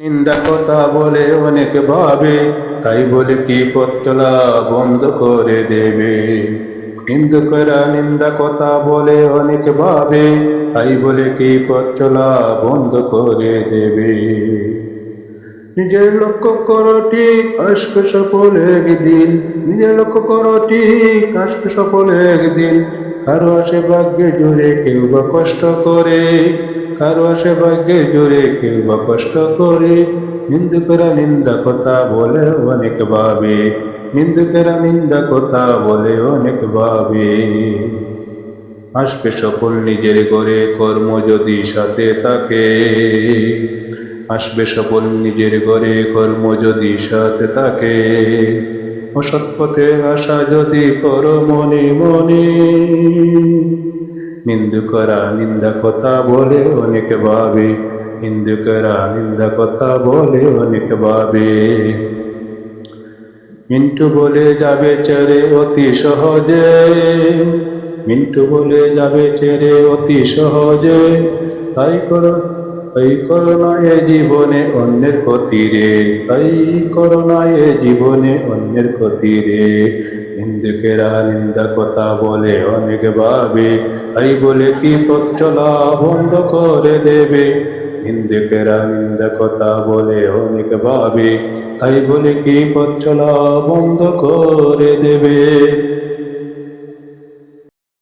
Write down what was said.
নিন্দা কথা বলে অনেক ভাবে, তাই বলে কি পথ চলা বন্ধ করে দেবে? নিন্দুকরা নিন্দা কথা বলে অনেক ভাবে, তাই বলে কি পথ চলা বন্ধ করে দেবে? নিজের লক্ষ্য করো ঠিক আসবে সফল একদিন। নিজের লক্ষ্য করো ঠিক আসবে সফল একদিন। কারও আসে ভাগ্যে জোরে কেউ বা কষ্ট করে, কারও আসে ভাগ্যে জোরে কেউ বা কষ্ট করে। নিন্দুকেরা নিন্দা কথা বলে অনেক ভাবে, নিন্দুকেরা নিন্দা কথা বলে অনেক ভাবে। আসবে সকল নিজের করে কর্ম যদি সাথে থাকে, আসবে সকল নিজের ঘরে কর্ম যদি সাথে থাকে। অসৎ পথে আশা যদি কর মনে মনে নিন্দু করা নিন্দা কথা বলে অনেক ভাবে। হিন্দুকরা নিন্দা কথা বলে অনেক ভাবে। মিন্টু বলে যাবে চেরে অতি সহজে। মিন্টু বলে যাবে চেরে অতি সহজে। তাই করো তাই করো না এ জীবনে অন্যের ক্ষতি রে। তাই করো না এ জীবনে অন্যের ক্ষতি রে। নিন্দুকেরা নিন্দা কথা বলে অনেক ভাবে, তাই বলে কি পথ বন্ধ করে দেবে? নিন্দুকেরা নিন্দা কথা বলে অনেক ভাবে, তাই বলে কি পথ বন্ধ করে দেবে?